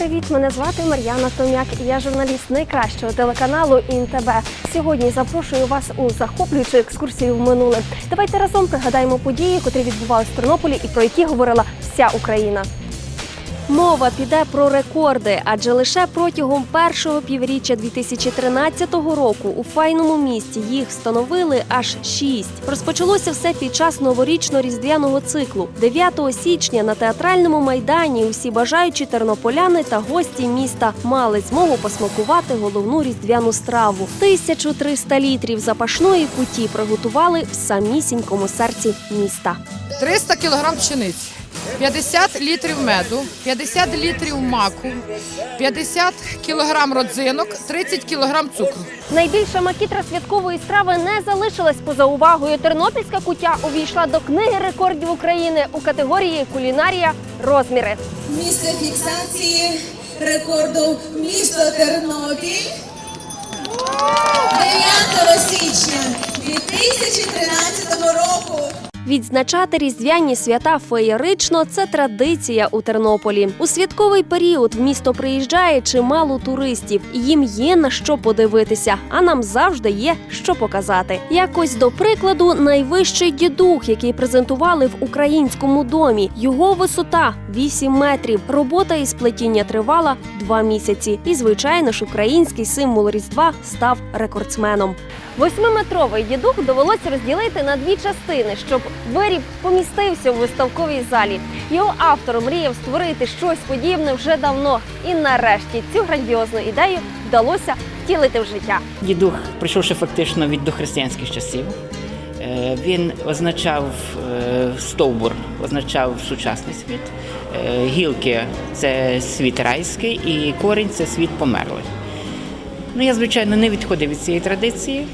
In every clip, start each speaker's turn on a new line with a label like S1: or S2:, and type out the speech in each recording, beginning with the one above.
S1: привіт! Мене звати Мар'яна Том'як. і Я журналіст найкращого телеканалу ІНТБ. Сьогодні запрошую вас у захоплюючу екскурсію в минуле. Давайте разом пригадаємо події, котрі відбувалися в Тернополі і про які говорила вся Україна. Мова піде про рекорди, адже лише протягом першого півріччя 2013 року у файному місті їх встановили аж шість. Розпочалося все під час новорічно-різдвяного циклу. 9 січня на театральному майдані усі бажаючі тернополяни та гості міста мали змогу посмакувати головну різдвяну страву. 1300 літрів запашної куті приготували в самісінькому серці міста.
S2: 300 кілограм пшениці, 50 літрів меду, 50 літрів маку, 50 кілограм родзинок, 30 кілограм цукру.
S1: Найбільша макітра святкової страви не залишилась поза увагою. Тернопільська кутя увійшла до книги рекордів України у категорії кулінарія розміри.
S3: Місце фіксації рекорду місто Тернопіль 9 січня 2013 року.
S1: Відзначати різдвяні свята феєрично це традиція у Тернополі. У святковий період в місто приїжджає чимало туристів. Їм є на що подивитися, а нам завжди є що показати. Якось до прикладу, найвищий дідух, який презентували в українському домі. Його висота 8 метрів. Робота із плетіння тривала 2 місяці. І, звичайно ж, український символ Різдва став рекордсменом. Восьмиметровий дідух довелося розділити на дві частини, щоб виріб помістився у виставковій залі. Його автор мріяв створити щось подібне вже давно, і нарешті цю грандіозну ідею вдалося втілити в життя.
S4: Дідух, прийшовши фактично від дохристиянських часів, е, він означав е, стовбур, означав сучасний світ, е, гілки це світ райський, і корінь це світ померлих. Ну, я, звичайно, не відходив від цієї традиції.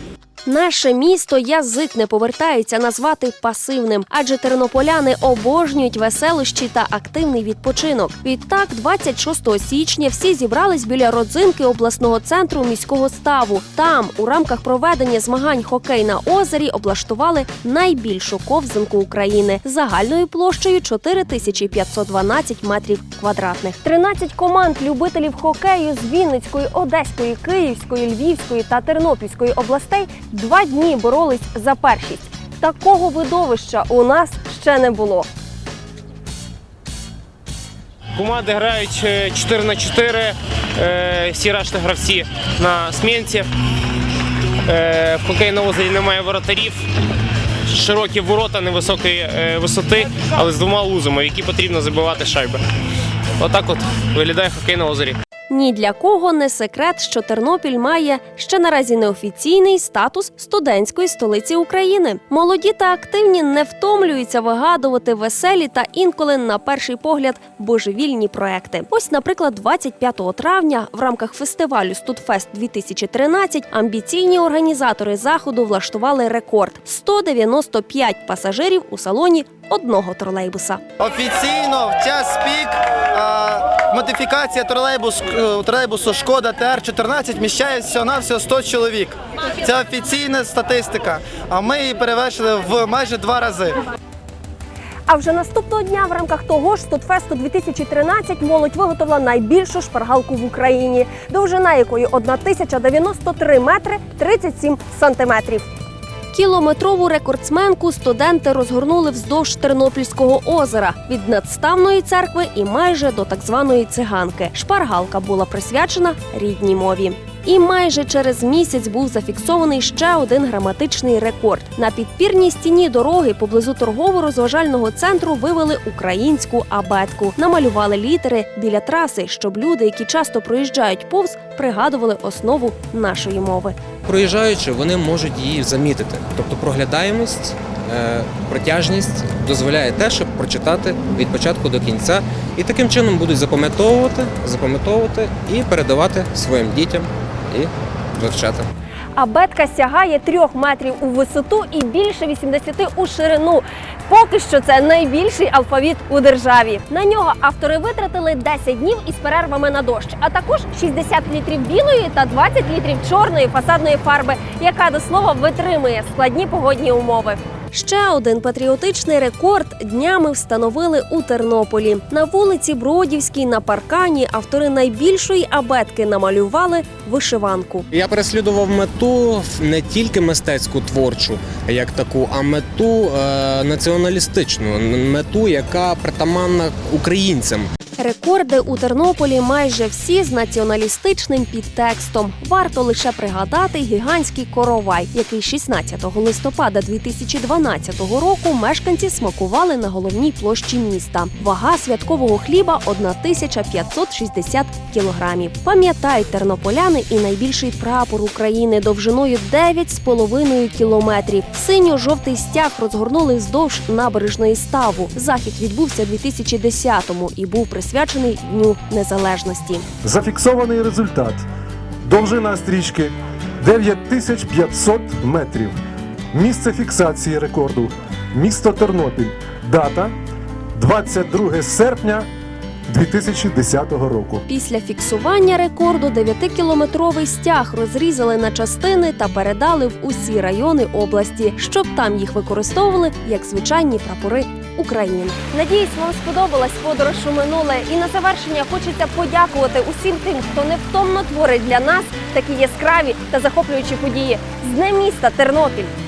S1: Наше місто язик не повертається назвати пасивним, адже тернополяни обожнюють веселощі та активний відпочинок. Відтак, 26 січня всі зібрались біля родзинки обласного центру міського ставу. Там, у рамках проведення змагань хокей на озері, облаштували найбільшу ковзанку України загальною площею 4512 метрів квадратних. 13 команд любителів хокею з Вінницької, Одеської, Київської, Львівської та Тернопільської областей два дні боролись за першість. Такого видовища у нас ще не було.
S5: Команди грають е, 4 на 4, е, всі решта гравці на смінці. Е, В хокей на озері немає воротарів. Широкі ворота невисокої е, висоти, але з двома лузами, які потрібно забивати шайби. Отак от виглядає хокей на озері.
S1: Ні для кого не секрет, що Тернопіль має ще наразі неофіційний статус студентської столиці України. Молоді та активні не втомлюються вигадувати веселі та інколи, на перший погляд, божевільні проекти. Ось, наприклад, 25 травня в рамках фестивалю Студфест 2013 амбіційні організатори заходу влаштували рекорд 195 пасажирів у салоні одного тролейбуса.
S6: Офіційно в час пік е, модифікація тролейбус, е, тролейбусу Шкода ТР-14 вміщає всього-навсього 100 чоловік. Це офіційна статистика, а ми її перевершили в майже два рази.
S1: А вже наступного дня в рамках того ж Студфесту 2013 молодь виготовила найбільшу шпаргалку в Україні, довжина якої 1093 метри 37 сантиметрів. Кілометрову рекордсменку студенти розгорнули вздовж Тернопільського озера від надставної церкви і майже до так званої циганки. Шпаргалка була присвячена рідній мові. І майже через місяць був зафіксований ще один граматичний рекорд. На підпірній стіні дороги поблизу торгово-розважального центру вивели українську абетку, намалювали літери біля траси, щоб люди, які часто проїжджають повз, пригадували основу нашої мови.
S7: Проїжджаючи, вони можуть її замітити. Тобто проглядаємість, е, протяжність дозволяє те, щоб прочитати від початку до кінця, і таким чином будуть запам'ятовувати, запам'ятовувати і передавати своїм дітям і вивчати.
S1: Абетка сягає трьох метрів у висоту і більше 80 у ширину. Поки що це найбільший алфавіт у державі. На нього автори витратили 10 днів із перервами на дощ, а також 60 літрів білої та 20 літрів чорної фасадної фарби, яка до слова витримує складні погодні умови. Ще один патріотичний рекорд днями встановили у Тернополі. На вулиці Бродівській на паркані автори найбільшої абетки намалювали вишиванку.
S7: Я переслідував мету не тільки мистецьку творчу, як таку, а мету е, націоналістичну, мету, яка притаманна українцям.
S1: Рекорди у Тернополі майже всі з націоналістичним підтекстом. Варто лише пригадати гігантський коровай, який 16 листопада 2012 року мешканці смакували на головній площі міста. Вага святкового хліба 1560 кілограмів. Пам'ятають тернополяни і найбільший прапор України довжиною 9,5 кілометрів. Синьо-жовтий стяг розгорнули вздовж набережної ставу. Захід відбувся 2010-му і був присвячений Дню Незалежності.
S8: Зафіксований результат. Довжина стрічки 9500 метрів. Місце фіксації рекорду. Місто Тернопіль. Дата 22 серпня 2010 року.
S1: Після фіксування рекорду 9-кілометровий стяг розрізали на частини та передали в усі райони області, щоб там їх використовували як звичайні прапори України. Надіюсь, вам сподобалась подорож у минуле. І на завершення хочеться подякувати усім тим, хто невтомно творить для нас такі яскраві та захоплюючі події з Днем міста Тернопіль.